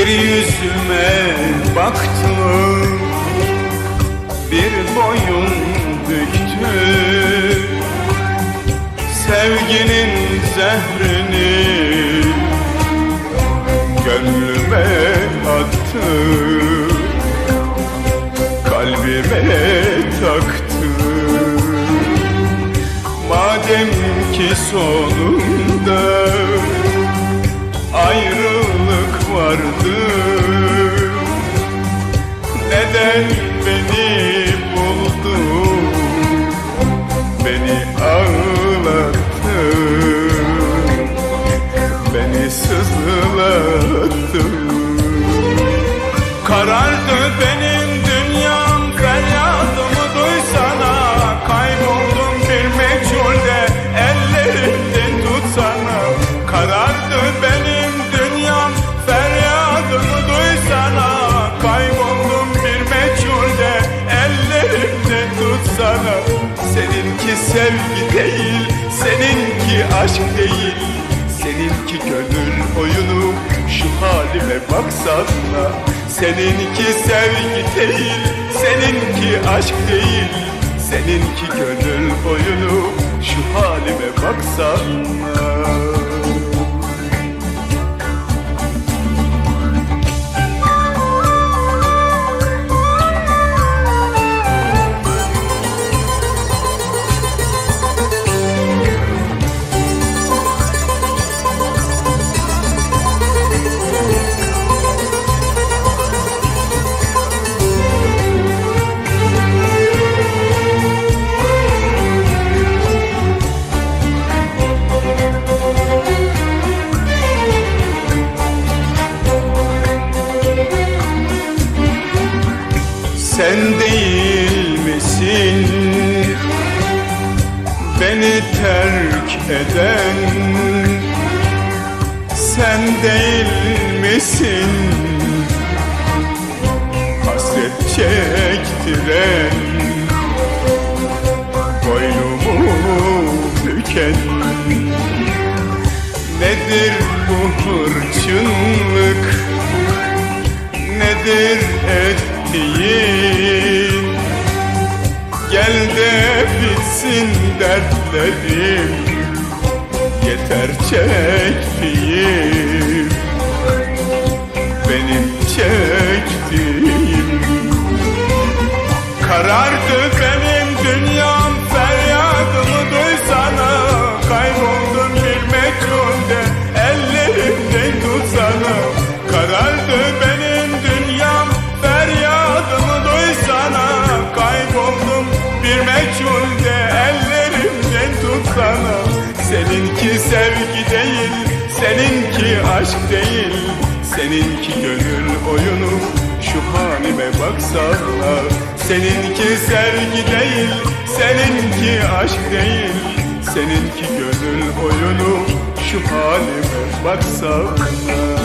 Bir yüzüme baktı Bir boyun büktü. Sevginin zehrini Gönlüme attı. Kalbime taktı. Madem ki sonunda ayrılık vardı Neden beni buldu Beni ağlattı Beni sızlattı Karardı benim dünyam Feryadımı duysana. Kayboldum bir meçhulde Ellerimden tutsana. Karardı benim dünyam Feryadımı duysana sevgi değil Seninki aşk değil. Seninki gönül oyunu şu halime baksana. Seninki sevgi değil Seninki aşk değil. Seninki gönül oyunu şu halime baksana misin beni terk eden Sen değil misin? Hasret çektiren Boynumu büken. Nedir bu hırçınlık? Nedir ettiğin Gel de bitsin dertlerim. Yeter çektiğim Benim çektiğim. Karardı benim dünyam Seninki sevgi değil Seninki aşk değil. Seninki gönül oyunu Şu halime baksana Seninki sevgi değil Seninki aşk değil. Seninki gönül oyunu Şu halime baksana